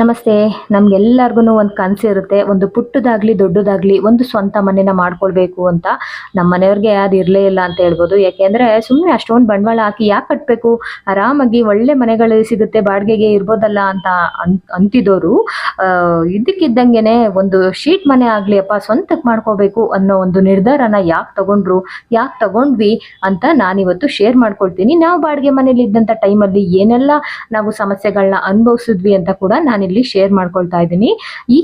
ನಮಸ್ತೆ. ನಮಗೆಲ್ಲರಿಗೂ ಒಂದು ಕನಸು ಇರುತ್ತೆ. ಒಂದು ಪುಟ್ಟದಾಗ್ಲಿ ದೊಡ್ಡದಾಗ್ಲಿ ಒಂದು ಸ್ವಂತ ಮನೆನ ಮಾಡ್ಕೊಳ್ಬೇಕು ಅಂತ. ನಮ್ಮ ಮನೆಯವ್ರಿಗೆ ಅದು ಇರಲೇ ಇಲ್ಲ ಅಂತ ಹೇಳ್ಬೋದು. ಯಾಕೆಂದ್ರೆ ಸುಮ್ಮನೆ ಅಷ್ಟೊಂದು ಬಂಡವಾಳ ಹಾಕಿ ಯಾಕೆ ಕಟ್ಟಬೇಕು ಆರಾಮಾಗಿ ಒಳ್ಳೆ ಮನೆಗಳು ಸಿಗುತ್ತೆ, ಬಾಡಿಗೆಗೆ ಇರ್ಬೋದಲ್ಲ ಅಂತ ಅಂತಿದ್ದವರು ಇದಕ್ಕಿದ್ದಂಗೆ ಒಂದು ಶೀಟ್ ಮನೆ ಆಗಲಿ ಅಪ್ಪ ಸ್ವಂತಕ್ಕೆ ಮಾಡ್ಕೋಬೇಕು ಅನ್ನೋ ಒಂದು ನಿರ್ಧಾರನ ಯಾಕೆ ತಗೊಂಡ್ರು, ಯಾಕೆ ತಗೊಂಡ್ವಿ ಅಂತ ನಾನಿವತ್ತು ಶೇರ್ ಮಾಡ್ಕೊಳ್ತೀನಿ. ನಾವು ಬಾಡಿಗೆ ಮನೇಲಿ ಇದ್ದಂಥ ಟೈಮಲ್ಲಿ ಏನೆಲ್ಲ ನಾವು ಸಮಸ್ಯೆಗಳನ್ನ ಅನುಭವಿಸಿದ್ವಿ ಅಂತ ಕೂಡ ನಾನಿಲ್ಲಿ ಶೇರ್ ಮಾಡ್ಕೊಳ್ತಾ ಇದ್ದೀನಿ. ಈ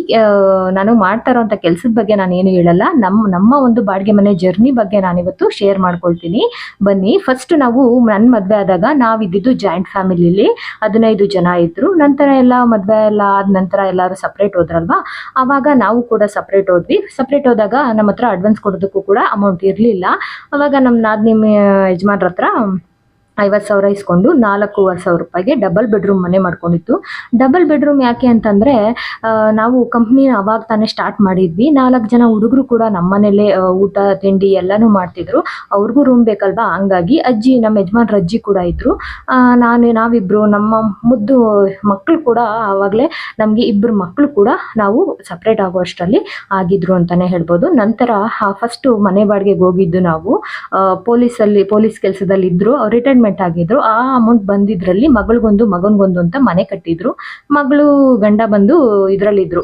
ನಾನು ಮಾಡ್ತಾ ಇರೋಂಥ ಕೆಲಸದ ಬಗ್ಗೆ ನಾನು ಏನು ಹೇಳಲ್ಲ. ನಮ್ಮ ನಮ್ಮ ಒಂದು ಬಾಡಿಗೆ ಮನೆ ಜರ್ನಿ ಬಗ್ಗೆ ನಾನಿವತ್ತು ಶೇರ್ ಮಾಡ್ಕೊಳ್ತೀನಿ. ಬನ್ನಿ ಫಸ್ಟ್ ನಾವು ನನ್ನ ಮದುವೆ ಆದಾಗ ನಾವಿದ್ದಿದ್ದು ಜಾಯಿಂಟ್ ಫ್ಯಾಮಿಲಿಲಿ ಹದಿನೈದು ಜನ ಇದ್ರು. ನಂತರ ಎಲ್ಲ ಮದುವೆ ಎಲ್ಲ ಆದ ನಂತರ ಎಲ್ಲರೂ ಸಪ್ರೇಟ್ ಹೋದ್ರಲ್ವಾ? ಆವಾಗ ನಾವು ಕೂಡ ಸಪ್ರೇಟ್ ಹೋದ್ವಿ. ಸಪ್ರೇಟ್ ಹೋದಾಗ ನಮ್ಮ ಹತ್ರ ಅಡ್ವಾನ್ಸ್ ಕೊಡೋದಕ್ಕೂ ಕೂಡ ಅಮೌಂಟ್ ಇರಲಿಲ್ಲ. ಅವಾಗ ನಮ್ಮ ನಾದಿನಿ ಯಜಮಾನ್ರ ಹತ್ರ ಐವತ್ತು ಸಾವಿರ ಇಸ್ಕೊಂಡು ನಾಲ್ಕೂವರೆ ಸಾವಿರ ರೂಪಾಯಿಗೆ ಡಬಲ್ ಬೆಡ್ರೂಮ್ ಮನೆ ಮಾಡ್ಕೊಂಡಿತ್ತು. ಡಬಲ್ ಬೆಡ್ರೂಮ್ ಯಾಕೆ ಅಂತಂದರೆ ನಾವು ಕಂಪ್ನಿನ ಅವಾಗ ತಾನೇ ಸ್ಟಾರ್ಟ್ ಮಾಡಿದ್ವಿ. ನಾಲ್ಕು ಜನ ಹುಡುಗರು ಕೂಡ ನಮ್ಮನೇಲೇ ಊಟ, ತಿಂಡಿ ಎಲ್ಲನೂ ಮಾಡ್ತಿದ್ರು. ಅವ್ರಿಗೂ ರೂಮ್ ಬೇಕಲ್ವಾ? ಹಂಗಾಗಿ ಅಜ್ಜಿ, ನಮ್ಮ ಯಜಮಾನ್ರ ಅಜ್ಜಿ ಕೂಡ ಇದ್ದರು ನಾನು ನಾವಿಬ್ಬರು ನಮ್ಮ ಮುದ್ದು ಮಕ್ಕಳು ಕೂಡ ಆವಾಗಲೇ ನಮಗೆ ಇಬ್ಬರು ಮಕ್ಕಳು ಕೂಡ ನಾವು ಸಪ್ರೇಟ್ ಆಗೋ ಅಷ್ಟರಲ್ಲಿ ಆಗಿದ್ರು ಅಂತಲೇ ಹೇಳ್ಬೋದು. ನಂತರ ಫಸ್ಟು ಮನೆ ಬಾಡಿಗೆಗೆ ಹೋಗಿದ್ದು ನಾವು. ಪೊಲೀಸಲ್ಲಿ, ಪೊಲೀಸ್ ಕೆಲಸದಲ್ಲಿ ಇದ್ರು ರಿಟೈರ್ಮೆಂಟ್ ಆಗಿದ್ರು, ಆ ಅಮೌಂಟ್ ಬಂದಿದ್ರಲ್ಲಿ ಮಗಳಿಗೊಂದು, ಮಗನಿಗೊಂದು ಅಂತ ಮನೆ ಕಟ್ಟಿದ್ರು. ಮಗಳು ಗಂಡ ಬಂದು ಇದರಲ್ಲಿದ್ರು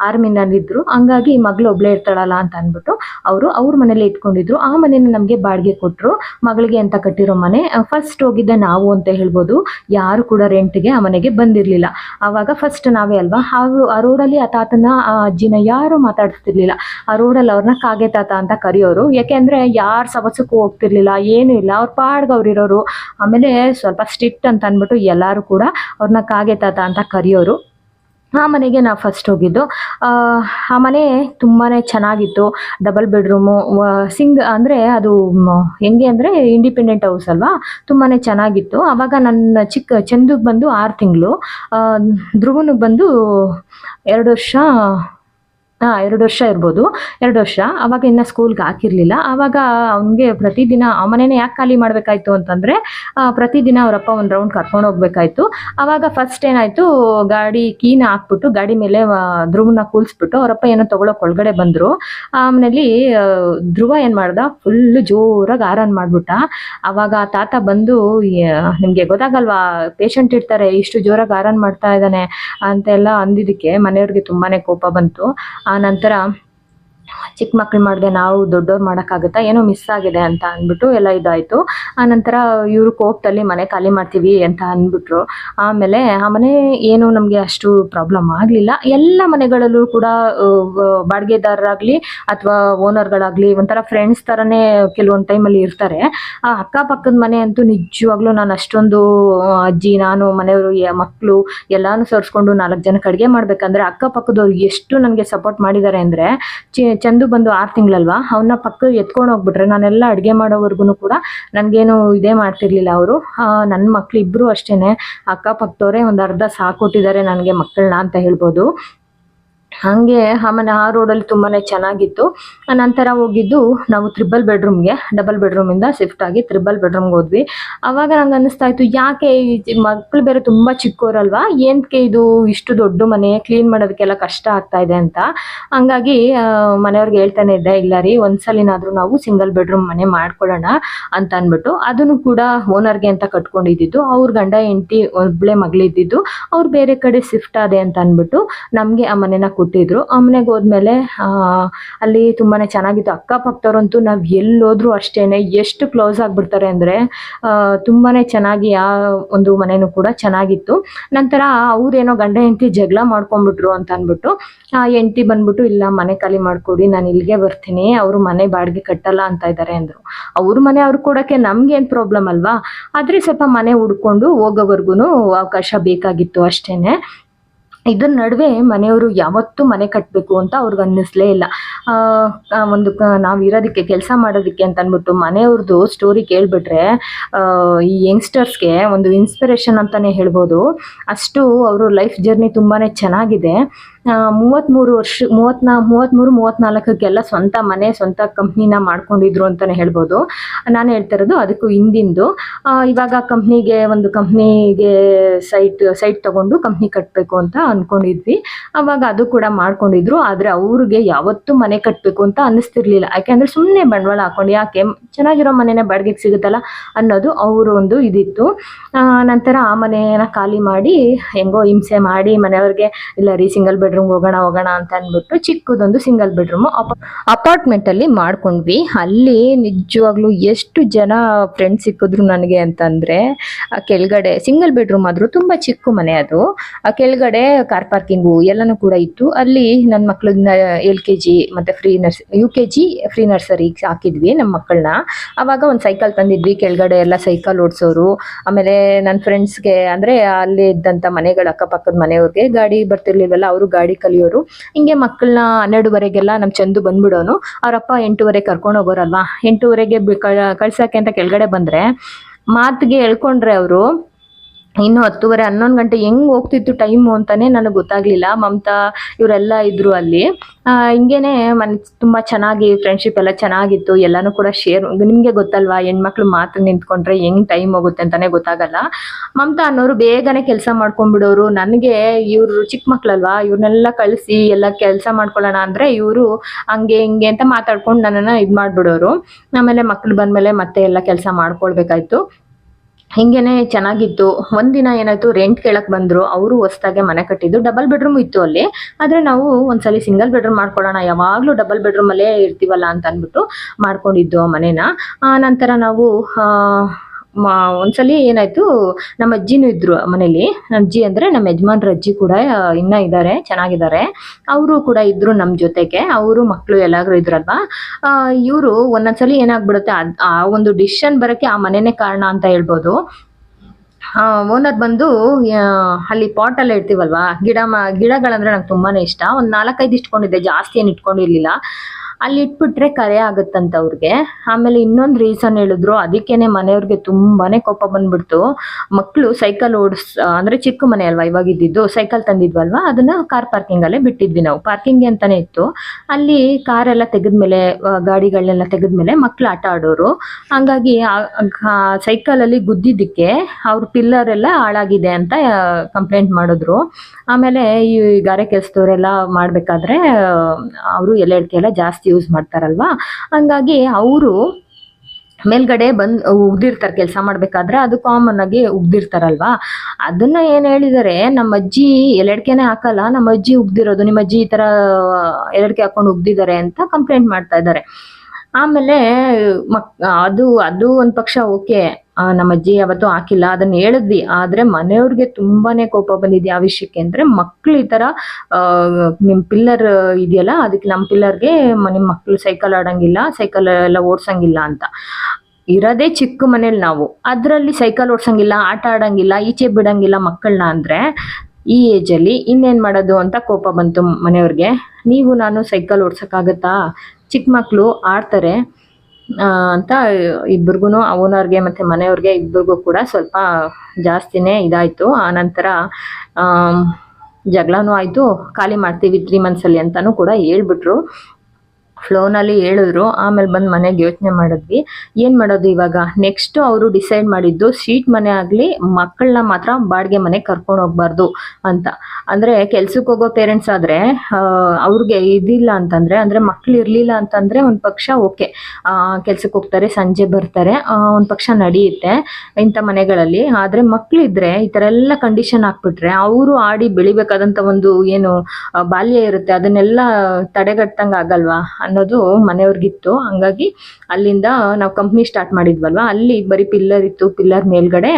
ಆರ್ಮಿನಲ್ಲಿದ್ದರು ಹಂಗಾಗಿ ಮಗಳು ಒಬ್ಳೆ ಇರ್ತಾಳಲ್ಲ ಅಂತ ಅಂದ್ಬಿಟ್ಟು ಅವರು ಅವ್ರ ಮನೇಲಿ ಇಟ್ಕೊಂಡಿದ್ರು. ಆ ಮನೇನ ನಮಗೆ ಬಾಡಿಗೆ ಕೊಟ್ಟರು ಮಗಳಿಗೆ ಅಂತ ಕಟ್ಟಿರೋ ಮನೆ ಫಸ್ಟ್ ಹೋಗಿದ್ದೆ ನಾವು ಅಂತ ಹೇಳ್ಬೋದು. ಯಾರು ಕೂಡ ರೆಂಟ್ಗೆ ಆ ಮನೆಗೆ ಬಂದಿರಲಿಲ್ಲ. ಆವಾಗ ಫಸ್ಟ್ ನಾವೇ ಅಲ್ವಾ? ಹಾಗೂ ಆ ರೋಡಲ್ಲಿ ಆ ತಾತನ, ಆ ಅಜ್ಜಿನ ಯಾರು ಮಾತಾಡಿಸ್ತಿರ್ಲಿಲ್ಲ. ಆ ರೋಡಲ್ಲಿ ಅವ್ರನ್ನ ಕಾಗೆ ತಾತ ಅಂತ ಕರೆಯೋರು. ಯಾಕೆಂದ್ರೆ ಯಾರು ಸವಸಕ್ಕೂ ಹೋಗ್ತಿರ್ಲಿಲ್ಲ, ಏನೂ ಇಲ್ಲ. ಅವ್ರ ಪಾಡ್ಗೆ ಅವ್ರು ಇರೋರು ಆಮೇಲೆ ಸ್ವಲ್ಪ ಸ್ಟ್ರಿಕ್ಟ್ ಅಂತ ಅಂದ್ಬಿಟ್ಟು ಎಲ್ಲರೂ ಕೂಡ ಅವ್ರನ್ನ ಕಾಗೆ ತಾತ ಅಂತ ಕರೆಯೋರು. ಆ ಮನೆಗೆ ನಾವು ಫಸ್ಟ್ ಹೋಗಿದ್ದು. ಆ, ಮನೆ ತುಂಬಾ ಚೆನ್ನಾಗಿತ್ತು. ಡಬಲ್ ಬೆಡ್ರೂಮು ಸಿಂಗ್ ಅಂದರೆ ಅದು ಹೆಂಗೆ ಅಂದರೆ ಇಂಡಿಪೆಂಡೆಂಟ್ ಹೌಸ್ ಅಲ್ವಾ? ತುಂಬಾ ಚೆನ್ನಾಗಿತ್ತು. ಆವಾಗ ನನ್ನ ಚಿಕ್ಕ ಚಂದುಗೆ ಬಂದು ಆರು ತಿಂಗಳು. ಧ್ರುವನಿಗೆ ಬಂದು ಎರಡು ವರ್ಷ ಹಾಂ, ಎರಡು ವರ್ಷ ಇರ್ಬೋದು. ಎರಡು ವರ್ಷ. ಅವಾಗ ಇನ್ನು ಸ್ಕೂಲ್ಗೆ ಹಾಕಿರಲಿಲ್ಲ. ಆವಾಗ ಅವನಿಗೆ ಪ್ರತಿದಿನ, ಆ ಮನೆಯೇ ಯಾಕೆ ಖಾಲಿ ಮಾಡಬೇಕಾಯ್ತು ಅಂತಂದರೆ ಪ್ರತಿದಿನ ಅವರಪ್ಪ ಒಂದು ರೌಂಡ್ ಕರ್ಕೊಂಡು ಹೋಗ್ಬೇಕಾಯ್ತು. ಆವಾಗ ಫಸ್ಟ್ ಏನಾಯಿತು, ಗಾಡಿ ಕೀನ ಹಾಕ್ಬಿಟ್ಟು, ಗಾಡಿ ಮೇಲೆ ಧ್ರುವನ ಕೂಲಿಸ್ಬಿಟ್ಟು ಅವರಪ್ಪ ಏನೋ ತೊಗೊಳಕ್ಕೆ ಒಳಗಡೆ ಬಂದರು. ಆಮೇಲೆ ಧ್ರುವ ಏನು ಮಾಡ್ದ? ಫುಲ್ಲು ಜೋರಾಗಿ ಆರನ್ ಮಾಡಿಬಿಟ್ಟ. ಆವಾಗ ತಾತ ಬಂದು ನಿಮಗೆ ಗೊತ್ತಾಗಲ್ವಾ? ಪೇಷಂಟ್ ಇರ್ತಾರೆ, ಇಷ್ಟು ಜೋರಾಗಿ ಆರನ್ ಮಾಡ್ತಾ ಇದ್ದಾನೆ ಅಂತೆಲ್ಲ ಅಂದಿದ್ದಕ್ಕೆ ಮನೆಯವ್ರಿಗೆ ತುಂಬಾ ಕೋಪ ಬಂತು. ಆ ನಂತರ ಚಿಕ್ಕ ಮಕ್ಳು ಮಾಡಿದೆ ನಾವು ದೊಡ್ಡವ್ರು ಮಾಡೋಕ್ಕಾಗುತ್ತಾ ಏನೋ ಮಿಸ್ ಆಗಿದೆ ಅಂತ ಅಂದ್ಬಿಟ್ಟು ಎಲ್ಲ ಇದಾಯಿತು. ಆ ನಂತರ ಇವರು ಕೋಪದಲ್ಲಿ ಮನೆ ಖಾಲಿ ಮಾಡ್ತೀವಿ ಅಂತ ಅಂದ್ಬಿಟ್ರು. ಆಮೇಲೆ ಆ ಮನೆ ಏನು ನಮಗೆ ಅಷ್ಟು ಪ್ರಾಬ್ಲಮ್ ಆಗಲಿಲ್ಲ. ಎಲ್ಲ ಮನೆಗಳಲ್ಲೂ ಕೂಡ ಬಾಡಿಗೆದಾರರಾಗ್ಲಿ ಅಥವಾ ಅಥವಾ ಓನರ್ಗಳಾಗಲಿ ಒಂಥರ ಫ್ರೆಂಡ್ಸ್ ಥರನೇ ಕೆಲವೊಂದು ಟೈಮಲ್ಲಿ ಇರ್ತಾರೆ. ಆ ಅಕ್ಕಪಕ್ಕದ ಮನೆ ಅಂತೂ ನಿಜವಾಗ್ಲೂ ನಾನು ಅಷ್ಟೊಂದು ಅಜ್ಜಿ, ನಾನು, ಮನೆಯವರು ಮಕ್ಕಳು ಎಲ್ಲಾನು ಸೇರಿಸ್ಕೊಂಡು ನಾಲ್ಕು ಜನಕ್ಕೆ ಅಡುಗೆ ಮಾಡ್ಬೇಕಂದ್ರೆ ಅಕ್ಕಪಕ್ಕದವ್ರು ಎಷ್ಟು ನನಗೆ ಸಪೋರ್ಟ್ ಮಾಡಿದ್ದಾರೆ ಅಂದರೆ ಚಂದು ಬಂದು ಆರು ತಿಂಗಳಲ್ವಾ? ಅವನ್ನ ಪಕ್ಕ ಎತ್ಕೊಂಡು ಹೋಗ್ಬಿಟ್ರೆ, ನಾನೆಲ್ಲ ಅಡುಗೆ ಮಾಡೋವರೆಗೂ ಕೂಡ ನನಗೇನು ಇದೇ ಮಾಡ್ತಿರ್ಲಿಲ್ಲ ಅವರು. ನನ್ನ ಮಕ್ಳು ಇಬ್ಬರು ಅಷ್ಟೇ ಅಕ್ಕಪಕ್ಕದವರೇ ಒಂದು ಅರ್ಧ ಸಾಕೊಟ್ಟಿದ್ದಾರೆ ನನಗೆ ಮಕ್ಕಳನ್ನ ಅಂತ ಹೇಳ್ಬೋದು. ಹಾಗೆ ಆಮೇಲೆ ಆ ರೋಡಲ್ಲಿ ತುಂಬಾನೇ ಚೆನ್ನಾಗಿತ್ತು. ಆ ನಂತರ ಹೋಗಿದ್ದು ನಾವು ತ್ರಿಬಲ್ ಬೆಡ್ರೂಮ್ಗೆ ಡಬಲ್ ಬೆಡ್ರೂಮಿಂದ ಶಿಫ್ಟ್ ಆಗಿ ತ್ರಿಬಲ್ ಬೆಡ್ರೂಮ್ಗೆ ಹೋದ್ವಿ. ಅವಾಗ ನಂಗೆ ಅನಿಸ್ತಾ ಇತ್ತು ಯಾಕೆ ಮಕ್ಳು ಬೇರೆ ತುಂಬ ಚಿಕ್ಕೋರಲ್ವಾ? ಏನಕ್ಕೆ ಇದು ಇಷ್ಟು ದೊಡ್ಡ ಮನೆ ಕ್ಲೀನ್ ಮಾಡೋದಕ್ಕೆಲ್ಲ ಕಷ್ಟ ಆಗ್ತಾ ಇದೆ ಅಂತ. ಹಂಗಾಗಿ ಆ, ಮನೆಯವ್ರಿಗೆ ಹೇಳ್ತಾನೆ ಇದ್ದೆ ಇಲ್ಲ ರೀ ಒಂದ್ಸಲಿನಾದರೂ ನಾವು ಸಿಂಗಲ್ ಬೆಡ್ರೂಮ್ ಮನೆ ಮಾಡ್ಕೊಳ್ಳೋಣ ಅಂತ ಅಂದ್ಬಿಟ್ಟು. ಅದನ್ನು ಕೂಡ ಓನರ್ಗೆ ಅಂತ ಕಟ್ಕೊಂಡಿದ್ದು ಅವ್ರ ಗಂಡ ಹೆಂಡತಿ ಒಬ್ಳೆ ಮಗಳಿದ್ದು ಅವ್ರು ಬೇರೆ ಕಡೆ ಶಿಫ್ಟ್ ಆದೆ ಅಂತ ಅಂದ್ಬಿಟ್ಟು ನಮಗೆ ಆ ಮನೆನ ಕೊಟ್ಟಿದ್ರು. ಆ ಮನೆಗೆ ಹೋದ್ಮೇಲೆ ಅಲ್ಲಿ ತುಂಬಾ ಚೆನ್ನಾಗಿತ್ತು. ಅಕ್ಕಪಕ್ಕದವ್ರಂತೂ ನಾವು ಎಲ್ಲೋದ್ರೂ ಅಷ್ಟೇನೆ ಎಷ್ಟು ಕ್ಲೋಸ್ ಆಗಿಬಿಡ್ತಾರೆ ಅಂದರೆ ತುಂಬಾ ಚೆನ್ನಾಗಿ ಆ ಒಂದು ಮನೆನೂ ಕೂಡ ಚೆನ್ನಾಗಿತ್ತು. ನಂತರ ಅವ್ರೇನೋ ಗಂಡ ಹೆಂಡತಿ ಜಗಳ ಮಾಡ್ಕೊಂಡ್ಬಿಟ್ರು ಅಂತ ಅಂದ್ಬಿಟ್ಟು, ಆ, ಹೆಂಡತಿ ಬಂದ್ಬಿಟ್ಟು, ಇಲ್ಲ, ಮನೆ ಖಾಲಿ ಮಾಡ್ಕೊಡಿ, ನಾನು ಇಲ್ಲಿಗೆ ಬರ್ತೀನಿ, ಅವರು ಮನೆ ಬಾಡಿಗೆ ಕಟ್ಟಲ್ಲ ಅಂತ ಇದ್ದಾರೆ ಅಂದರು. ಅವ್ರ ಮನೆ ಅವ್ರು ಕೊಡೋಕ್ಕೆ ನಮ್ಗೇನು ಪ್ರಾಬ್ಲಮ್ ಅಲ್ವಾ? ಆದರೆ ಸ್ವಲ್ಪ ಮನೆ ಹುಡ್ಕೊಂಡು ಹೋಗೋವರೆಗೂ ಅವಕಾಶ ಬೇಕಾಗಿತ್ತು ಅಷ್ಟೇನೆ. ಇದ್ರ ನಡುವೆ ಮನೆಯವರು ಯಾವತ್ತೂ ಮನೆ ಕಟ್ಟಬೇಕು ಅಂತ ಅವ್ರಿಗೆ ಅನ್ನಿಸ್ಲೇ ಇಲ್ಲ. ಒಂದು ನಾವು ಇರೋದಕ್ಕೆ, ಕೆಲಸ ಮಾಡೋದಕ್ಕೆ ಅಂತ ಅಂದ್ಬಿಟ್ಟು ಮನೆಯವ್ರದ್ದು ಸ್ಟೋರಿ ಕೇಳಿಬಿಟ್ರೆ ಈ ಯಂಗ್ಸ್ಟರ್ಸ್ಗೆ ಒಂದು ಇನ್ಸ್ಪಿರೇಷನ್ ಅಂತಲೇ ಹೇಳ್ಬೋದು. ಅಷ್ಟು ಅವರು ಲೈಫ್ ಜರ್ನಿ ತುಂಬಾ ಚೆನ್ನಾಗಿದೆ. ಮೂವತ್ಮೂರು ವರ್ಷ, ಮೂವತ್ನಾ, ಮೂವತ್ಮೂರು, ಮೂವತ್ನಾಲ್ಕಕ್ಕೆಲ್ಲ ಸ್ವಂತ ಮನೆ, ಸ್ವಂತ ಕಂಪ್ನಿನ ಮಾಡ್ಕೊಂಡಿದ್ರು ಅಂತಾನೆ ಹೇಳ್ಬೋದು. ನಾನು ಹೇಳ್ತಾ ಇರೋದು ಅದಕ್ಕೂ ಹಿಂದಿಂದು. ಇವಾಗ ಕಂಪ್ನಿಗೆ ಒಂದು ಕಂಪ್ನಿಗೆ ಸೈಟ್ ಸೈಟ್ ತಗೊಂಡು ಕಂಪ್ನಿ ಕಟ್ಟಬೇಕು ಅಂತ ಅನ್ಕೊಂಡಿದ್ವಿ. ಅವಾಗ ಅದು ಕೂಡ ಮಾಡ್ಕೊಂಡಿದ್ರು, ಆದರೆ ಅವ್ರಿಗೆ ಯಾವತ್ತೂ ಮನೆ ಕಟ್ಟಬೇಕು ಅಂತ ಅನ್ನಿಸ್ತಿರ್ಲಿಲ್ಲ. ಯಾಕೆಂದ್ರೆ ಸುಮ್ಮನೆ ಬಂಡವಾಳ ಹಾಕೊಂಡು ಯಾಕೆ ಚೆನ್ನಾಗಿರೋ ಮನೆನೇ ಬಾಡಿಗೆಗೆ ಸಿಗುತ್ತಲ್ಲ ಅನ್ನೋದು ಅವರು ಒಂದು ಇದಿತ್ತು. ನಂತರ ಆ ಮನೆಯನ್ನ ಖಾಲಿ ಮಾಡಿ, ಹೆಂಗೋ ಹಿಂಸೆ ಮಾಡಿ ಮನೆಯವ್ರಿಗೆ, ಇಲ್ಲ ರೀ ಸಿಂಗಲ್ ಬೆಡ್ರೂಮ್ ಹೋಗೋಣ ಹೋಗೋಣ ಅಂತ ಅಂದ್ಬಿಟ್ಟು ಚಿಕ್ಕದೊಂದು ಸಿಂಗಲ್ ಬೆಡ್ರೂಮ್ ಅಪಾರ್ಟ್ಮೆಂಟ್ ಅಲ್ಲಿ ಮಾಡ್ಕೊಂಡ್ವಿ. ಅಲ್ಲಿ ನಿಜವಾಗ್ಲೂ ಎಷ್ಟು ಜನ ಫ್ರೆಂಡ್ಸ್ ಸಿಕ್ಕಿದ್ರು ನನಗೆ ಅಂತಂದ್ರೆ, ಆ ಕೆಳಗಡೆ ಸಿಂಗಲ್ ಬೆಡ್ರೂಮ್ ಆದ್ರೂ ತುಂಬಾ ಚಿಕ್ಕ ಮನೆ ಅದು. ಆ ಕೆಳಗಡೆ ಕಾರ್ ಪಾರ್ಕಿಂಗು ಎಲ್ಲನೂ ಕೂಡ ಇತ್ತು. ಅಲ್ಲಿ ನನ್ನ ಮಕ್ಕಳನ್ನ ಎಲ್ ಕೆ ಜಿ ಮತ್ತೆ pre nurse U K G pre ನರ್ಸರಿಗೆ ಹಾಕಿದ್ವಿ ನಮ್ಮ ಮಕ್ಕಳನ್ನ ಅವಾಗ ಒಂದು ಸೈಕಲ್ ತಂದಿದ್ವಿ. ಕೆಳಗಡೆ ಎಲ್ಲ ಸೈಕಲ್ ಓಡಿಸೋರು. ಆಮೇಲೆ ನನ್ನ ಫ್ರೆಂಡ್ಸ್ಗೆ ಅಂದ್ರೆ ಅಲ್ಲಿ ಇದ್ದಂಥ ಮನೆಗಳ ಅಕ್ಕಪಕ್ಕದ ಮನೆಯವ್ರಿಗೆ ಗಾಡಿ ಬರ್ತಿರ್ಲಿಲ್ವಲ್ಲ, ಅವರು ಗಾಡಿ ಕಲಿಯೋರು. ಹಿಂಗೆ ಮಕ್ಕಳನ್ನ ಹನ್ನೆರಡುವರೆಗೆಲ್ಲ ನಮ್ಮ ಚಂದು ಬಂದ್ಬಿಡೋನು. ಅವರಪ್ಪ ಎಂಟೂವರೆ ಕರ್ಕೊಂಡು ಹೋಗೋರಲ್ವಾ? ಎಂಟೂವರೆಗೆ ಕಳ್ಸಕ್ಕೆ ಅಂತ ಕೆಳಗಡೆ ಬಂದರೆ ಮಾತಿಗೆ ಹೇಳ್ಕೊಂಡ್ರೆ ಅವರು ಇನ್ನು ಹತ್ತುವರೆ ಹನ್ನೊಂದು ಗಂಟೆ ಹೆಂಗ್ ಹೋಗ್ತಿತ್ತು ಟೈಮು ಅಂತಾನೆ ನನಗೆ ಗೊತ್ತಾಗ್ಲಿಲ್ಲ. ಮಮತಾ ಇವರೆಲ್ಲ ಇದ್ರು ಅಲ್ಲಿ. ಹಿಂಗೇನೆ ಮನ್, ತುಂಬಾ ಚೆನ್ನಾಗಿ ಫ್ರೆಂಡ್ಶಿಪ್ ಎಲ್ಲ ಚೆನ್ನಾಗಿತ್ತು. ಎಲ್ಲಾನು ಕೂಡ ಶೇರ್ ನಿಮ್ಗೆ ಗೊತ್ತಲ್ವಾ, ಹೆಣ್ಮಕ್ಳು ಮಾತ್ರ ನಿಂತ್ಕೊಂಡ್ರೆ ಹೆಂಗ್ ಟೈಮ್ ಹೋಗುತ್ತೆ ಅಂತಾನೆ ಗೊತ್ತಾಗಲ್ಲ. ಮಮತಾ ಅನ್ನೋರು ಬೇಗನೆ ಕೆಲಸ ಮಾಡ್ಕೊಂಡ್ಬಿಡೋರು. ನನಗೆ ಇವ್ರು ಚಿಕ್ಕ ಮಕ್ಳಲ್ವಾ ಇವ್ರನ್ನೆಲ್ಲ ಕಳಿಸಿ ಎಲ್ಲ ಕೆಲಸ ಮಾಡ್ಕೊಳ್ಳೋಣ ಅಂದ್ರೆ ಇವರು ಹಂಗೆ ಹಿಂಗೆ ಅಂತ ಮಾತಾಡ್ಕೊಂಡು ನನ್ನನ್ನ ಇದ್ ಮಾಡ್ಬಿಡೋರು. ಆಮೇಲೆ ಮಕ್ಳು ಬಂದ್ಮೇಲೆ ಮತ್ತೆ ಎಲ್ಲ ಕೆಲಸ ಮಾಡ್ಕೊಳ್ಬೇಕಾಯ್ತು. ಹಿಂಗೇನೆ ಚೆನ್ನಾಗಿತ್ತು. ಒಂದಿನ ಏನಾಯ್ತು ರೆಂಟ್ ಕೇಳಕ್ ಬಂದ್ರು. ಅವರು ಹೊಸ್ದಾಗೆ ಮನೆ ಕಟ್ಟಿದ್ದು. ಡಬಲ್ ಬೆಡ್ರೂಮ್ ಇತ್ತು ಅಲ್ಲಿ. ಆದ್ರೆ ನಾವು ಒಂದ್ಸಲಿ ಸಿಂಗಲ್ ಬೆಡ್ರೂಮ್ ಮಾಡ್ಕೊಳ್ಳೋಣ. ಯಾವಾಗ್ಲೂ ಡಬಲ್ ಬೆಡ್ರೂಮ್ ಅಲ್ಲೇ ಇರ್ತೀವಲ್ಲ ಅಂತ ಅಂದ್ಬಿಟ್ಟು ಮಾಡ್ಕೊಂಡಿದ್ದು ಆ ನಂತರ ನಾವು ಆ, ಮ- ಒಂದ್ಸಲಿ ಏನಾಯ್ತು, ನಮ್ಮ ಅಜ್ಜಿನೂ ಇದ್ರು ಮನೇಲಿ. ನಮ್ಮ ಅಜ್ಜಿ ಅಂದ್ರೆ ನಮ್ಮ ಯಜಮಾನ್ರ ಅಜ್ಜಿ ಕೂಡ ಇನ್ನ ಇದ್ದಾರೆ ಚೆನ್ನಾಗಿದ್ದಾರೆ ಅವರು ಕೂಡ ಇದ್ರು ನಮ್ಮ ಜೊತೆಗೆ. ಅವರು ಮಕ್ಕಳು ಎಲ್ಲಾದ್ರೂ ಇದ್ರಲ್ವಾ? ಇವರು ಒಂದೊಂದ್ಸಲಿ ಏನಾಗ್ಬಿಡುತ್ತೆ ಆ ಒಂದು ಡಿಸಿಷನ್ ಬರಕ್ಕೆ ಆ ಮನೆನೇ ಕಾರಣ ಅಂತ ಹೇಳ್ಬೋದು. ಓನರ್ ಬಂದು ಅಲ್ಲಿ ಪಾಟ್ ಅಲ್ಲಿ ಇಡ್ತೀವಲ್ವಾ ಗಿಡ ಮ, ಗಿಡಗಳಂದ್ರೆ ನಂಗೆ ತುಂಬಾನೇ ಇಷ್ಟ. ಒಂದ್ ನಾಲ್ಕೈದು ಇಟ್ಕೊಂಡಿದ್ದೆ ಜಾಸ್ತಿ ಏನು ಇಟ್ಕೊಂಡಿರ್ಲಿಲ್ಲ. ಅಲ್ಲಿ ಇಟ್ಬಿಟ್ರೆ ಕರೆ ಆಗುತ್ತಂತ ಅವ್ರಿಗೆ. ಆಮೇಲೆ ಇನ್ನೊಂದು ರೀಸನ್ ಹೇಳಿದ್ರು, ಅದಕ್ಕೇನೆ ಮನೆಯವ್ರಿಗೆ ತುಂಬಾನೇ ಕೋಪ ಬಂದ್ಬಿಡ್ತು. ಮಕ್ಕಳು ಸೈಕಲ್ ಓಡಿಸ್ ಅಂದ್ರೆ ಚಿಕ್ಕ ಮನೆ ಅಲ್ವಾ ಇವಾಗ ಇದ್ದಿದ್ದು ಸೈಕಲ್ ತಂದಿದ್ವಲ್ವಾ, ಅದನ್ನ ಕಾರ್ ಪಾರ್ಕಿಂಗ್ ಅಲ್ಲೇ ಬಿಟ್ಟಿದ್ವಿ ನಾವು. ಪಾರ್ಕಿಂಗ್ ಅಂತಾನೆ ಇತ್ತು. ಅಲ್ಲಿ ಕಾರ್ ಎಲ್ಲ ತೆಗೆದ್ಮೇಲೆ ಗಾಡಿಗಳನ್ನೆಲ್ಲ ತೆಗೆದ್ಮೇಲೆ ಮಕ್ಳು ಆಟ ಆಡೋರು. ಹಂಗಾಗಿ ಸೈಕಲ್ ಅಲ್ಲಿ ಗುದ್ದಿದ್ದಕ್ಕೆ ಅವ್ರ ಪಿಲ್ಲರ್ ಎಲ್ಲ ಹಾಳಾಗಿದೆ ಅಂತ ಕಂಪ್ಲೇಂಟ್ ಮಾಡಿದ್ರು. ಆಮೇಲೆ ಈ ಗಾರೆ ಕೆಲಸದವರೆಲ್ಲ ಮಾಡ್ಬೇಕಾದ್ರೆ ಅವರು ಎಲೆ ಅಡಿಕೆ ಎಲ್ಲ ಜಾಸ್ತಿ ಯೂಸ್ ಮಾಡ್ತಾರಲ್ವಾ? ಹಂಗಾಗಿ ಅವರು ಮೇಲ್ಗಡೆ ಬಂದ್ ಉಗ್ದಿರ್ತಾರೆ, ಕೆಲಸ ಮಾಡ್ಬೇಕಾದ್ರೆ ಅದು ಕಾಮನ್ ಆಗಿ ಉಗ್ದಿರ್ತಾರಲ್ವಾ? ಅದನ್ನ ಏನ್ ಹೇಳಿದರೆ, ನಮ್ಮ ಅಜ್ಜಿ ಎಲೆಡ್ಕೆನೆ ಹಾಕಲ್ಲ, ನಮ್ಮ ಅಜ್ಜಿ ಉಗ್ದಿರೋದು, ನಿಮ್ಮ ಅಜ್ಜಿ ಈ ತರ ಎಲೆಡ್ಕೆ ಹಾಕೊಂಡು ಉಗ್ದಿದ್ದಾರೆ ಅಂತ ಕಂಪ್ಲೇಂಟ್ ಮಾಡ್ತಾ ಇದ್ದಾರೆ. ಆಮೇಲೆ ಮಕ್, ಅದು ಅದು ಒಂದ್ ಪಕ್ಷ ಓಕೆ. ನಮ್ಮ ಅಜ್ಜಿ ಯಾವತ್ತೂ ಹಾಕಿಲ್ಲ. ಅದನ್ನ ಹೇಳಿದ್ವಿ. ಆದ್ರೆ ಮನೆಯವ್ರಿಗೆ ತುಂಬಾನೇ ಕೋಪ ಬಂದಿದೆ ಆ ವಿಷಯಕ್ಕೆ ಅಂದ್ರೆ ಮಕ್ಳು ಈ ತರ ನಿಮ್ ಪಿಲ್ಲರ್ ಇದೆಯಲ್ಲ, ಅದಕ್ಕೆ ನಮ್ಮ ಪಿಲ್ಲರ್ಗೆ ನಿಮ್ ಮಕ್ಳು ಸೈಕಲ್ ಆಡಂಗಿಲ್ಲ, ಸೈಕಲ್ ಎಲ್ಲ ಓಡ್ಸಂಗಿಲ್ಲ ಅಂತ. ಇರೋದೇ ಚಿಕ್ಕ ಮನೇಲಿ ನಾವು. ಅದರಲ್ಲಿ ಸೈಕಲ್ ಓಡ್ಸಂಗಿಲ್ಲ, ಆಟ ಆಡಂಗಿಲ್ಲ, ಈಚೆ ಬಿಡಂಗಿಲ್ಲ ಮಕ್ಕಳನ್ನ ಅಂದ್ರೆ ಈ ಏಜಲ್ಲಿ ಇನ್ನೇನ್ ಮಾಡೋದು ಅಂತ ಕೋಪ ಬಂತು ಮನೆಯವ್ರಿಗೆ. ನೀವು ನಾನು ಸೈಕಲ್ ಓಡ್ಸಕ್ಕಾಗತ್ತಾ? ಚಿಕ್ಕ ಮಕ್ಕಳು ಆಡ್ತಾರೆ ಅಂತ ಇಬ್ರಿಗೂ ಅವನವ್ರಿಗೆ ಮತ್ತೆ ಮನೆಯವ್ರಿಗೆ ಇಬ್ಬರಿಗೂ ಕೂಡ ಸ್ವಲ್ಪ ಜಾಸ್ತಿನೇ ಇದಾಯಿತು. ಆ ನಂತರ ಆಮ್, ಜಗಳನೂ ಆಯ್ತು. ಖಾಲಿ ಮಾಡ್ತೀವಿ ತ್ರೀ ಮಂತ್ಸಲ್ಲಿ ಅಂತಾನೂ ಕೂಡ ಹೇಳ್ಬಿಟ್ರು. ಫ್ಲೋನಲ್ಲಿ ಹೇಳಿದ್ರು, ಆಮೇಲೆ ಬಂದು ಮನೆಗೆ ಯೋಚನೆ ಮಾಡಿದ್ವಿ. ಏನು ಮಾಡೋದು ಇವಾಗ? ನೆಕ್ಸ್ಟ್ ಅವರು ಡಿಸೈಡ್ ಮಾಡಿದ್ದು ಶೀಟ್ ಮನೆ ಆಗಲಿ ಮಕ್ಕಳನ್ನ ಮಾತ್ರ ಬಾಡಿಗೆ ಮನೆ ಕರ್ಕೊಂಡು ಹೋಗ್ಬಾರ್ದು ಅಂತ. ಅಂದರೆ ಕೆಲ್ಸಕ್ಕೆ ಹೋಗೋ ಪೇರೆಂಟ್ಸ್ ಆದರೆ ಅವ್ರಿಗೆ ಇದಿಲ್ಲ ಅಂತಂದರೆ, ಅಂದರೆ ಮಕ್ಳು ಇರಲಿಲ್ಲ ಅಂತಂದರೆ ಒಂದು ಪಕ್ಷ ಓಕೆ. ಕೆಲ್ಸಕ್ಕೆ ಹೋಗ್ತಾರೆ, ಸಂಜೆ ಬರ್ತಾರೆ ಒಂದು ಪಕ್ಷ ನಡೆಯುತ್ತೆ ಇಂಥ ಮನೆಗಳಲ್ಲಿ. ಆದರೆ ಮಕ್ಕಳಿದ್ರೆ ಈ ಥರ ಎಲ್ಲ ಕಂಡೀಷನ್ ಹಾಕ್ಬಿಟ್ರೆ, ಅವರು ಆಡಿ ಬೆಳಿಬೇಕಾದಂಥ ಒಂದು ಏನು ಬಾಲ್ಯ ಇರುತ್ತೆ, ಅದನ್ನೆಲ್ಲ ತಡೆಗಟ್ಟಂಗೆ ಆಗಲ್ವಾ? ಅನ್ನೋದು ಮನೆಯವ್ರಿಗಿತ್ತು. ಹಂಗಾಗಿ ಅಲ್ಲಿಂದ ನಾವು ಕಂಪ್ನಿ ಸ್ಟಾರ್ಟ್ ಮಾಡಿದ್ವಲ್ವಾ? ಅಲ್ಲಿ ಬರೀ ಪಿಲ್ಲರ್ ಇತ್ತು ಪಿಲ್ಲರ್ ಮೇಲ್ಗಡೆ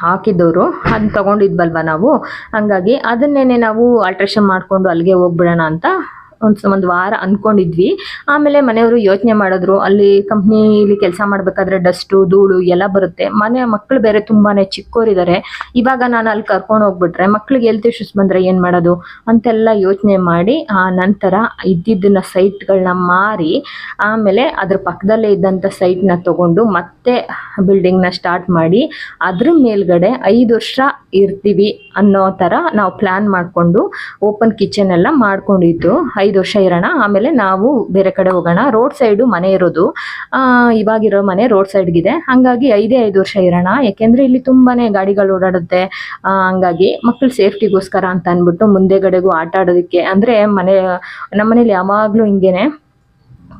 ಹಾಕಿದ್ದವರು. ಅದನ್ನ ತೊಗೊಂಡಿದ್ವಲ್ವ ನಾವು? ಹಂಗಾಗಿ ಅದನ್ನೇನೆ ನಾವು ಆಲ್ಟ್ರೇಷನ್ ಮಾಡಿಕೊಂಡು ಅಲ್ಲಿಗೆ ಹೋಗ್ಬಿಡೋಣ ಅಂತ ಒಂದು ಒಂದು ವಾರ ಅಂದ್ಕೊಂಡಿದ್ವಿ ಆಮೇಲೆ ಮನೆಯವರು ಯೋಚನೆ ಮಾಡಿದ್ರು, ಅಲ್ಲಿ ಕಂಪ್ನಿಲಿ ಕೆಲಸ ಮಾಡಬೇಕಾದ್ರೆ ಡಸ್ಟು, ಧೂಳು ಎಲ್ಲ ಬರುತ್ತೆ. ಮನೆ ಮಕ್ಕಳು ಬೇರೆ ತುಂಬಾನೇ ಚಿಕ್ಕೋರಿದ್ದಾರೆ ಇವಾಗ ನಾನು ಅಲ್ಲಿ ಕರ್ಕೊಂಡು ಹೋಗ್ಬಿಟ್ರೆ ಮಕ್ಳಿಗೆ ಹೆಲ್ತ್ ಇಶ್ಯೂಸ್ ಬಂದರೆ ಏನು ಮಾಡೋದು? ಅಂತೆಲ್ಲ ಯೋಚನೆ ಮಾಡಿ, ಆ ನಂತರ ಇದ್ದಿದ್ದನ್ನ ಸೈಟ್ಗಳನ್ನ ಮಾರಿ, ಆಮೇಲೆ ಅದ್ರ ಪಕ್ಕದಲ್ಲೇ ಇದ್ದಂಥ ಸೈಟ್ನ ತಗೊಂಡು ಮತ್ತೆ ಬಿಲ್ಡಿಂಗ್ನ ಸ್ಟಾರ್ಟ್ ಮಾಡಿ, ಅದ್ರ ಮೇಲ್ಗಡೆ ಐದು ವರ್ಷ ಇರ್ತೀವಿ ಅನ್ನೋ ಥರ ನಾವು ಪ್ಲ್ಯಾನ್ ಮಾಡಿಕೊಂಡು ಓಪನ್ ಕಿಚನ್ ಎಲ್ಲ ಮಾಡ್ಕೊಂಡಿದ್ದು. ಐದು ವರ್ಷ ಇರೋಣ, ಆಮೇಲೆ ನಾವು ಬೇರೆ ಕಡೆ ಹೋಗೋಣ. ರೋಡ್ ಸೈಡು ಮನೆ ಇರೋದು. ಇವಾಗಿರೋ ಮನೆ ರೋಡ್ ಸೈಡ್ಗಿದೆ. ಹಾಗಾಗಿ ಐದೇ ಐದು ವರ್ಷ ಇರೋಣ. ಯಾಕೆಂದರೆ ಇಲ್ಲಿ ತುಂಬಾ ಗಾಡಿಗಳು ಓಡಾಡುತ್ತೆ. ಹಂಗಾಗಿ ಮಕ್ಕಳ ಸೇಫ್ಟಿಗೋಸ್ಕರ ಅಂತ ಅಂದ್ಬಿಟ್ಟು ಮುಂದೆಗಡೆಗೂ ಆಟ ಆಡೋದಕ್ಕೆ. ಅಂದರೆ ಮನೆ, ನಮ್ಮನೇಲಿ ಯಾವಾಗಲೂ ಹಿಂಗೇನೆ.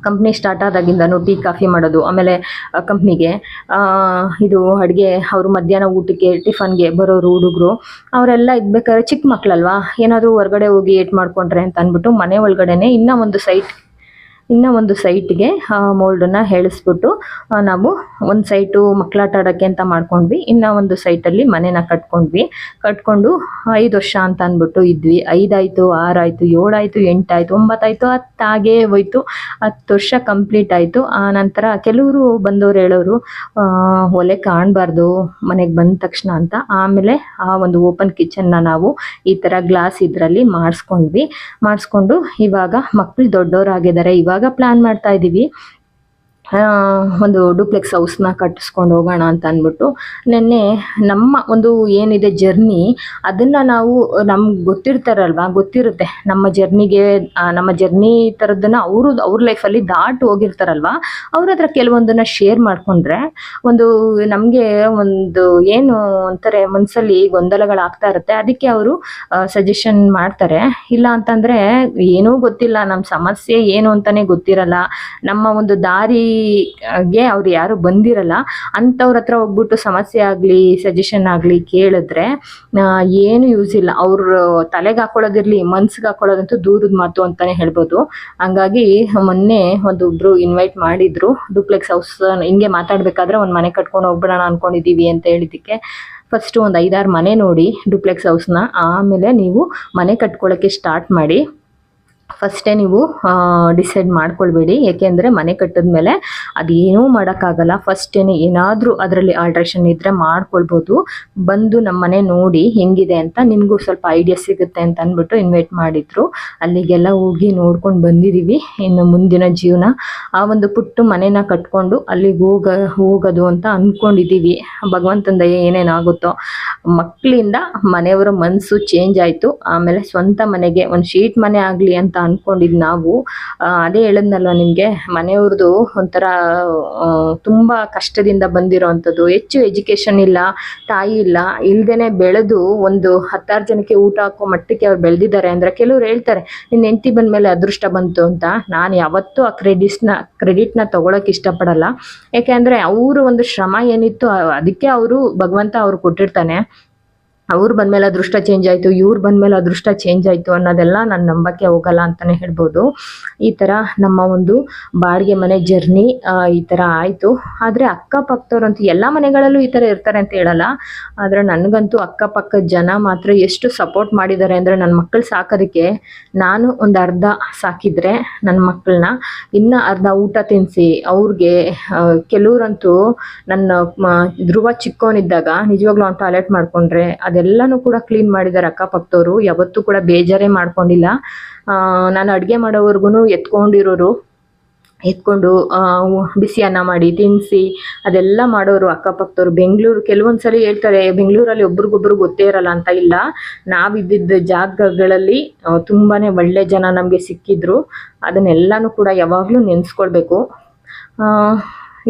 ಕಂಪ್ನಿ ಸ್ಟಾರ್ಟ್ ಆದಾಗಿಂದನೂ ಟೀ, ಕಾಫಿ ಮಾಡೋದು, ಆಮೇಲೆ ಕಂಪ್ನಿಗೆ ಇದು ಅಡುಗೆ, ಅವರು ಮಧ್ಯಾಹ್ನ ಊಟಕ್ಕೆ, ಟಿಫನ್ಗೆ ಬರೋರು, ಹುಡುಗರು, ಅವರೆಲ್ಲ ಇದ್ಬೇಕಾದ್ರೆ ಚಿಕ್ಕ ಮಕ್ಕಳಲ್ವಾ ಏನಾದರೂ ಹೊರಗಡೆ ಹೋಗಿ ಏಟ್ ಮಾಡ್ಕೊಂಡ್ರೆ ಅಂತ ಅಂದ್ಬಿಟ್ಟು ಮನೆ ಒಳಗಡೆನೆ ಇನ್ನೂ ಒಂದು ಸೈಟ್ ಇನ್ನೂ ಒಂದು ಸೈಟ್ಗೆ ಮೋಲ್ಡನ್ನು ಹೇಳಿಸ್ಬಿಟ್ಟು ನಾವು ಒಂದು ಸೈಟು ಮಕ್ಕಳಾಟ ಆಡೋಕ್ಕೆ ಅಂತ ಮಾಡ್ಕೊಂಡ್ವಿ. ಇನ್ನೂ ಒಂದು ಸೈಟಲ್ಲಿ ಮನೇನ ಕಟ್ಕೊಂಡ್ವಿ. ಕಟ್ಕೊಂಡು ಐದು ವರ್ಷ ಅಂತ ಅಂದ್ಬಿಟ್ಟು ಇದ್ವಿ. ಐದಾಯಿತು, ಆರಾಯಿತು, ಏಳಾಯಿತು, ಎಂಟಾಯಿತು, ಒಂಬತ್ತಾಯಿತು ಹತ್ತಾಗೇ ಹೋಯ್ತು. ಹತ್ತು ವರ್ಷ ಕಂಪ್ಲೀಟ್ ಆಯಿತು. ಆ, ನಂತರ ಕೆಲವರು ಬಂದವರು ಹೇಳೋರು ಒಲೆ ಕಾಣಬಾರ್ದು, ಮನೆಗೆ ಬಂದ ತಕ್ಷಣ ಅಂತ. ಆಮೇಲೆ ಆ ಒಂದು ಓಪನ್ ಕಿಚನ್ನ ನಾವು ಈ ಥರ ಗ್ಲಾಸ್ ಇದರಲ್ಲಿ ಮಾಡಿಸ್ಕೊಂಡ್ವಿ. ಮಾಡಿಸ್ಕೊಂಡು ಇವಾಗ ಮಕ್ಕಳು ದೊಡ್ಡವರಾಗಿದ್ದಾರೆ. ಇವಾಗ ಪ್ಲ್ಯಾನ್ ಮಾಡ್ತಾ ಇದ್ದೀವಿ ಒಂದು ಡೂಪ್ಲೆಕ್ಸ್ ಹೌಸ್ನ ಕಟ್ಟಿಸ್ಕೊಂಡು ಹೋಗೋಣ ಅಂತ ಅಂದ್ಬಿಟ್ಟು ನಿನ್ನೆ ನಮ್ಮ ಒಂದು ಏನಿದೆ ಜರ್ನಿ ಅದನ್ನು ನಾವು ನಮ್ಗೆ ಗೊತ್ತಿರ್ತಾರಲ್ವಾ? ಗೊತ್ತಿರುತ್ತೆ. ನಮ್ಮ ಜರ್ನಿಗೆ ನಮ್ಮ ಜರ್ನಿ ಥರದ್ದನ್ನು ಅವರು, ಅವ್ರ ಲೈಫಲ್ಲಿ ದಾಟು ಹೋಗಿರ್ತಾರಲ್ವಾ? ಅವ್ರ ಹತ್ರ ಕೆಲವೊಂದನ್ನು ಶೇರ್ ಮಾಡಿಕೊಂಡ್ರೆ ಒಂದು ನಮಗೆ ಒಂದು ಏನು ಅಂತಾರೆ ಮನಸ್ಸಲ್ಲಿ ಗೊಂದಲಗಳಾಗ್ತಾ ಇರುತ್ತೆ. ಅದಕ್ಕೆ ಅವರು ಸಜೆಷನ್ ಮಾಡ್ತಾರೆ. ಇಲ್ಲ ಅಂತಂದರೆ ಏನೂ ಗೊತ್ತಿಲ್ಲ. ನಮ್ಮ ಸಮಸ್ಯೆ ಏನು ಅಂತಲೇ ಗೊತ್ತಿರಲ್ಲ. ನಮ್ಮ ಒಂದು ದಾರಿಗೆ ಅವ್ರು ಯಾರು ಬಂದಿರಲ್ಲ, ಅಂಥವ್ರ ಹತ್ರ ಹೋಗ್ಬಿಟ್ಟು ಸಮಸ್ಯೆ ಆಗಲಿ ಸಜೆಷನ್ ಆಗಲಿ ಕೇಳಿದ್ರೆ ಏನು ಯೂಸ್ ಇಲ್ಲ. ಅವ್ರ ತಲೆಗೆ ಹಾಕೊಳ್ಳೋದಿರಲಿ, ಮನ್ಸಿಗೆ ಹಾಕೊಳ್ಳೋದಂತೂ ದೂರದ ಮಾತು ಅಂತಾನೆ ಹೇಳ್ಬೋದು. ಹಂಗಾಗಿ ಮೊನ್ನೆ ಒಂದು ಒಬ್ರು ಇನ್ವೈಟ್ ಮಾಡಿದ್ರು ಡೂಪ್ಲೆಕ್ಸ್ ಹೌಸ್ ಹಿಂಗೆ ಮಾತಾಡ್ಬೇಕಾದ್ರೆ ಒಂದು ಮನೆ ಕಟ್ಕೊಂಡು ಹೋಗ್ಬಿಡೋಣ ಅನ್ಕೊಂಡಿದ್ದೀವಿ ಅಂತ ಹೇಳಿದ್ದಕ್ಕೆ ಫಸ್ಟು ಒಂದು ಐದಾರು ಮನೆ ನೋಡಿ ಡೂಪ್ಲೆಕ್ಸ್ ಹೌಸ್ನ ಆಮೇಲೆ ನೀವು ಮನೆ ಕಟ್ಕೊಳ್ಳೋಕ್ಕೆ ಸ್ಟಾರ್ಟ್ ಮಾಡಿ ಫಸ್ಟೇ ನೀವು ಡಿಸೈಡ್ ಮಾಡ್ಕೊಳ್ಬೇಡಿ. ಏಕೆಂದರೆ ಮನೆ ಕಟ್ಟಿದ ಮೇಲೆ ಅದೇನೂ ಮಾಡೋಕ್ಕಾಗಲ್ಲ. ಫಸ್ಟೇನೆ ಏನಾದರೂ ಅದರಲ್ಲಿ ಆಲ್ಟ್ರೇಷನ್ ಇದ್ದರೆ ಮಾಡ್ಕೊಳ್ಬೋದು. ಬಂದು ನಮ್ಮ ಮನೆ ನೋಡಿ ಹೆಂಗಿದೆ ಅಂತ ನಿಮಗೂ ಸ್ವಲ್ಪ ಐಡಿಯಾ ಸಿಗುತ್ತೆ ಅಂತ ಅಂದ್ಬಿಟ್ಟು ಇನ್ವೈಟ್ ಮಾಡಿದ್ರು. ಅಲ್ಲಿಗೆಲ್ಲ ಹೋಗಿ ನೋಡ್ಕೊಂಡು ಬಂದಿದ್ದೀವಿ ಇನ್ನು ಮುಂದಿನ ಜೀವನ, ಆ ಒಂದು ಪುಟ್ಟು ಮನೆನ ಕಟ್ಕೊಂಡು ಅಲ್ಲಿಗೆ ಹೋಗ, ಹೋಗೋದು ಅಂತ ಅಂದ್ಕೊಂಡಿದ್ದೀವಿ ಭಗವಂತನ ದಯ ಏನೇನಾಗುತ್ತೋ. ಮಕ್ಕಳಿಂದ ಮನೆಯವರ ಮನಸ್ಸು ಚೇಂಜ್ ಆಯಿತು. ಆಮೇಲೆ ಸ್ವಂತ ಮನೆಗೆ, ಒಂದು ಶೀಟ್ ಮನೆ ಆಗಲಿ ಅಂತ ಅಂದ್ಕೊಂಡಿದ್ದು ನಾವು. ಅದೇ ಹೇಳಿದ್ನಲ್ವ ನಿಮಗೆ? ಮನೆಯವ್ರದ್ದು ಒಂಥರ ತುಂಬಾ ಕಷ್ಟದಿಂದ ಬಂದಿರೋ ಅಂಥದ್ದು ಹೆಚ್ಚು ಎಜುಕೇಷನ್ ಇಲ್ಲ, ತಾಯಿ ಇಲ್ಲ. ಇಲ್ದೇನೆ ಬೆಳೆದು ಒಂದು ಹತ್ತಾರು ಜನಕ್ಕೆ ಊಟ ಹಾಕೋ ಮಟ್ಟಕ್ಕೆ ಅವ್ರು ಬೆಳೆದಿದ್ದಾರೆ ಅಂದರೆ ಕೆಲವ್ರು ಹೇಳ್ತಾರೆ ನಿನ್ನ ಹೆಂಡತಿ ಬಂದಮೇಲೆ ಅದೃಷ್ಟ ಬಂತು ಅಂತ. ನಾನು ಯಾವತ್ತೂ ಆ ಕ್ರೆಡಿಟ್ಸ್ನ ಕ್ರೆಡಿಟ್ನ ತೊಗೊಳಕ್ಕೆ ಇಷ್ಟಪಡಲ್ಲ. ಯಾಕೆಂದ್ರೆ ಅವರು ಒಂದು ಶ್ರಮ ಏನಿತ್ತು ಅದಕ್ಕೆ ಅವರು ಭಗವಂತ ಅವ್ರು ಕೊಟ್ಟಿರ್ತಾನೆ. ಅವ್ರು ಬಂದ್ಮೇಲೆ ಅದೃಷ್ಟ ಚೇಂಜ್ ಆಯಿತು, ಇವ್ರು ಬಂದ್ಮೇಲೆ ಅದೃಷ್ಟ ಚೇಂಜ್ ಆಯಿತು ಅನ್ನೋದೆಲ್ಲ ನಾನು ನಂಬಕ್ಕೆ ಹೋಗಲ್ಲ ಅಂತಲೇ ಹೇಳ್ಬೋದು. ಈ ಥರ ನಮ್ಮ ಒಂದು ಬಾಡಿಗೆ ಮನೆ ಜರ್ನಿ ಈ ಥರ ಆಯಿತು. ಆದರೆ ಅಕ್ಕಪಕ್ಕದವ್ರಂತೂ ಎಲ್ಲ ಮನೆಗಳಲ್ಲೂ ಈ ಥರ ಇರ್ತಾರೆ ಅಂತ ಹೇಳಲ್ಲ. ಆದರೆ ನನಗಂತೂ ಅಕ್ಕಪಕ್ಕದ ಜನ ಮಾತ್ರ ಎಷ್ಟು ಸಪೋರ್ಟ್ ಮಾಡಿದ್ದಾರೆ ಅಂದರೆ ನನ್ನ ಮಕ್ಕಳು ಸಾಕೋದಕ್ಕೆ ನಾನು ಒಂದು ಅರ್ಧ ಸಾಕಿದರೆ ನನ್ನ ಮಕ್ಕಳನ್ನ ಇನ್ನ ಅರ್ಧ ಊಟ ತಿನ್ನಿಸಿ ಅವ್ರಿಗೆ ಕೆಲವರಂತೂ ನನ್ನ ಧ್ರುವ ಚಿಕ್ಕವನಿದ್ದಾಗ ನಿಜವಾಗ್ಲೂ ಅವ್ನು ಟಾಯ್ಲೆಟ್ ಮಾಡ್ಕೊಂಡ್ರೆ ಅದೆಲ್ಲನೂ ಕೂಡ ಕ್ಲೀನ್ ಮಾಡಿದ್ದಾರೆ ಅಕ್ಕಪಕ್ಕದವರು ಯಾವತ್ತೂ ಕೂಡ ಬೇಜಾರೇ ಮಾಡ್ಕೊಂಡಿಲ್ಲ. ನಾನು ಅಡುಗೆ ಮಾಡೋವರೆಗೂ ಎತ್ಕೊಂಡಿರೋರು. ಎತ್ಕೊಂಡು ಬಿಸಿ ಅನ್ನ ಮಾಡಿ ತಿನ್ನಿಸಿ ಅದೆಲ್ಲ ಮಾಡೋರು ಅಕ್ಕಪಕ್ಕದವ್ರು ಬೆಂಗಳೂರು ಕೆಲವೊಂದು ಸಲ ಹೇಳ್ತಾರೆ, ಬೆಂಗಳೂರಲ್ಲಿ ಒಬ್ರಿಗೊಬ್ರು ಗೊತ್ತೇ ಇರಲ್ಲ ಅಂತ ಇಲ್ಲ. ನಾವಿದ್ದಿದ್ದ ಜಾಗಗಳಲ್ಲಿ ತುಂಬಾ ಒಳ್ಳೆ ಜನ ನಮಗೆ ಸಿಕ್ಕಿದ್ರು. ಅದನ್ನೆಲ್ಲನೂ ಕೂಡ ಯಾವಾಗಲೂ ನೆನೆಸ್ಕೊಳ್ಬೇಕು.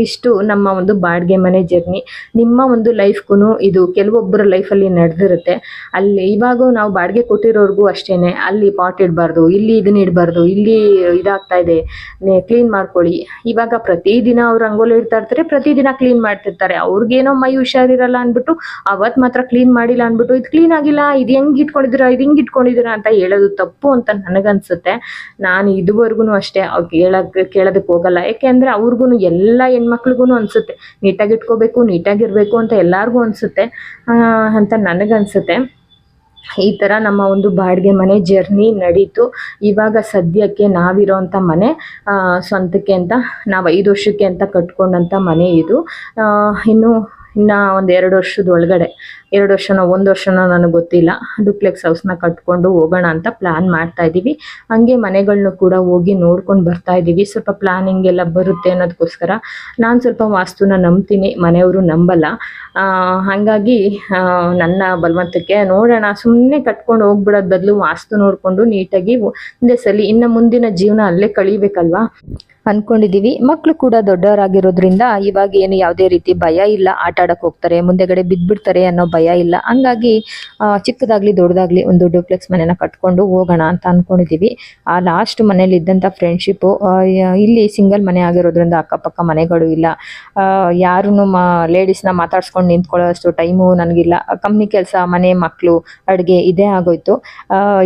ಇಷ್ಟು ನಮ್ಮ ಒಂದು ಬಾಡಿಗೆ ಮನೆ ಜರ್ನಿ, ನಿಮ್ಮ ಒಂದು ಲೈಫ್ಗೂ ಇದು ಕೆಲವೊಬ್ಬರ ಲೈಫಲ್ಲಿ ನಡೆದಿರುತ್ತೆ. ಅಲ್ಲಿ ಇವಾಗ ನಾವು ಬಾಡಿಗೆ ಕೊಟ್ಟಿರೋರ್ಗೂ ಅಷ್ಟೇ ಅಲ್ಲಿ ಪಾಟ್ ಇಡಬಾರ್ದು, ಇಲ್ಲಿ ಇದನ್ನ ಇಡಬಾರ್ದು, ಇಲ್ಲಿ ಇದಾಗ್ತಾ ಇದೆ ಕ್ಲೀನ್ ಮಾಡ್ಕೊಳ್ಳಿ. ಇವಾಗ ಪ್ರತಿದಿನ ಅವ್ರು ರಂಗೋಲಿ ಇಡ್ತಾ ಇರ್ತಾರೆ ಪ್ರತಿದಿನ ಕ್ಲೀನ್ ಮಾಡ್ತಿರ್ತಾರೆ. ಅವ್ರಿಗೇನೋ ಮೈ ಹುಷಾರಿರಲ್ಲ ಅಂದ್ಬಿಟ್ಟು ಅವತ್ತು ಮಾತ್ರ ಕ್ಲೀನ್ ಮಾಡಿಲ್ಲ ಅಂದ್ಬಿಟ್ಟು, ಇದು ಕ್ಲೀನ್ ಆಗಿಲ್ಲ, ಇದು ಹೆಂಗೆ ಇಟ್ಕೊಂಡಿದ್ದೀರಾ, ಇದು ಹಿಂಗೆ ಇಟ್ಕೊಂಡಿದ್ದೀರಾ ಅಂತ ಹೇಳೋದು ತಪ್ಪು ಅಂತ ನನಗನ್ಸುತ್ತೆ. ನಾನು ಇದುವರೆಗೂ ಅಷ್ಟೇ, ಅವ್ರು ಕೇಳಕ್ಕೆ ಕೇಳೋದಕ್ಕೆ ಹೋಗಲ್ಲ. ಯಾಕೆಂದರೆ ಅವ್ರಿಗೂ ಎಲ್ಲ ಹೆಣ್ಮಕ್ಳಿಗೂ ಅನಿಸುತ್ತೆ. ನೀಟಾಗಿ ಇಟ್ಕೋಬೇಕು ನೀಟಾಗಿರಬೇಕು ಅಂತ ಎಲ್ಲರಿಗೂ ಅನಿಸುತ್ತೆ. ಅಂತ ನನಗನ್ಸುತ್ತೆ. ಈ ಥರ ನಮ್ಮ ಒಂದು ಬಾಡಿಗೆ ಮನೆ ಜರ್ನಿ ನಡೀತು. ಇವಾಗ ಸದ್ಯಕ್ಕೆ ನಾವಿರೋಂಥ ಮನೆ ಸ್ವಂತಕ್ಕೆ ಅಂತ, ನಾವು ಐದು ವರ್ಷಕ್ಕೆ ಅಂತ ಕಟ್ಕೊಂಡಂಥ ಮನೆ ಇದು. ಇನ್ನು ಇನ್ನು ಒಂದ್ ಎರಡು ವರ್ಷದ ಒಳಗಡೆ. ಎರಡು ವರ್ಷನೋ ಒಂದ್ ವರ್ಷನೋ ನನಗೆ ಗೊತ್ತಿಲ್ಲ. ಡುಪ್ಲೆಕ್ಸ್ ಹೌಸ್ನ ಕಟ್ಕೊಂಡು ಹೋಗೋಣ ಅಂತ ಪ್ಲಾನ್ ಮಾಡ್ತಾ ಇದೀವಿ. ಹಂಗೆ ಮನೆಗಳನ್ನೂ ಕೂಡ ಹೋಗಿ ನೋಡ್ಕೊಂಡು ಬರ್ತಾ ಇದ್ದೀವಿ ಸ್ವಲ್ಪ ಪ್ಲಾನಿಂಗ್ ಎಲ್ಲ ಬರುತ್ತೆ ಅನ್ನೋದಕ್ಕೋಸ್ಕರ ನಾನು ಸ್ವಲ್ಪ ವಾಸ್ತುನ ನಂಬ್ತೀನಿ, ಮನೆಯವರು ನಂಬಲ್ಲ. ಹಂಗಾಗಿ ನನ್ನ ಬಲವಂತಕ್ಕೆ ನೋಡೋಣ. ಸುಮ್ಮನೆ ಕಟ್ಕೊಂಡು ಹೋಗ್ಬಿಡೋದ್ ಬದಲು ವಾಸ್ತು ನೋಡಿಕೊಂಡು ನೀಟಾಗಿ ಒಂದೇ ಸಲ ಇನ್ನು ಮುಂದಿನ ಜೀವನ ಅಲ್ಲೇ ಕಳಿಬೇಕಲ್ವಾ? ಅನ್ಕೊಂಡಿದೀವಿ ಮಕ್ಕಳು ಕೂಡ ದೊಡ್ಡವರಾಗಿರೋದ್ರಿಂದ ಇವಾಗ ಏನು ಯಾವುದೇ ರೀತಿ ಭಯ ಇಲ್ಲ. ಆಟ ಆಡಕ್ ಹೋಗ್ತಾರೆ, ಮುಂದೆಗಡೆ ಬಿದ್ಬಿಡ್ತಾರೆ ಅನ್ನೋ ಭಯ ಇಲ್ಲ. ಹಂಗಾಗಿ ಚಿಕ್ಕದಾಗ್ಲಿ ದೊಡ್ಡದಾಗ್ಲಿ ಒಂದು ಡೂಪ್ಲೆಕ್ಸ್ ಮನೆನ ಕಟ್ಕೊಂಡು ಹೋಗೋಣ ಅಂತ ಅನ್ಕೊಂಡಿದೀವಿ ಆ ಲಾಸ್ಟ್ ಮನೇಲಿ ಇದ್ದಂಥ ಫ್ರೆಂಡ್ಶಿಪ್ಪು ಇಲ್ಲಿ ಸಿಂಗಲ್ ಮನೆ ಆಗಿರೋದ್ರಿಂದ ಅಕ್ಕಪಕ್ಕ ಮನೆಗಳು ಇಲ್ಲ. ಯಾರೂ ಮಾ ಲೇಡೀಸ್ನ ಮಾತಾಡ್ಸ್ಕೊಂಡು ನಿಂತ್ಕೊಳ್ಳೋಷ್ಟು ಟೈಮು ನನಗಿಲ್ಲ. ಕಂಪ್ನಿ ಕೆಲಸ, ಮನೆ ಮಕ್ಕಳು ಅಡುಗೆ ಇದೇ ಆಗೋಯ್ತು.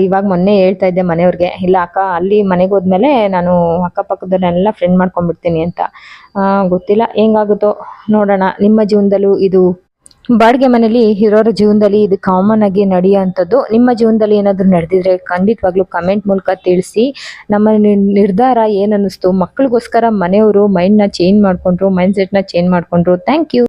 ಇವಾಗ ಮೊನ್ನೆ ಹೇಳ್ತಾ ಇದ್ದೆ ಮನೆಯವ್ರಿಗೆ, ಇಲ್ಲ ಅಕ್ಕ, ಅಲ್ಲಿ ಮನೆಗೆ ಹೋದ್ಮೇಲೆ ನಾನು ಅಕ್ಕಪಕ್ಕದನ್ನೆಲ್ಲ ಫ್ರೆಂಡ್ ಮಾಡ್ಕೊಂಡ್ಬಿಡ್ತೀನಿ ಅಂತ. ಗೊತ್ತಿಲ್ಲ. ಹೆಂಗಾಗುತ್ತೋ ನೋಡೋಣ. ನಿಮ್ಮ ಜೀವನದಲ್ಲೂ ಇದು ಬಾಡಿಗೆ ಮನೇಲಿ ಇರೋರ ಜೀವನದಲ್ಲಿ ಇದು ಕಾಮನ್ ಆಗಿ ನಡೆಯುವಂಥದ್ದು. ನಿಮ್ಮ ಜೀವನದಲ್ಲಿ ಏನಾದರೂ ನಡೆದಿದ್ರೆ ಖಂಡಿತವಾಗ್ಲೂ ಕಮೆಂಟ್ ಮೂಲಕ ತಿಳಿಸಿ. ನಮ್ಮ ನಿರ್- ನಿರ್ಧಾರ ಏನನ್ನಿಸ್ತು? ಮಕ್ಕಳಿಗೋಸ್ಕರ ಮನೆಯವರು ಮೈಂಡ್ನ ಚೇಂಜ್ ಮಾಡ್ಕೊಂಡ್ರು ಮೈಂಡ್ ಸೆಟ್ನ ಚೇಂಜ್ ಮಾಡ್ಕೊಂಡ್ರು. Thank you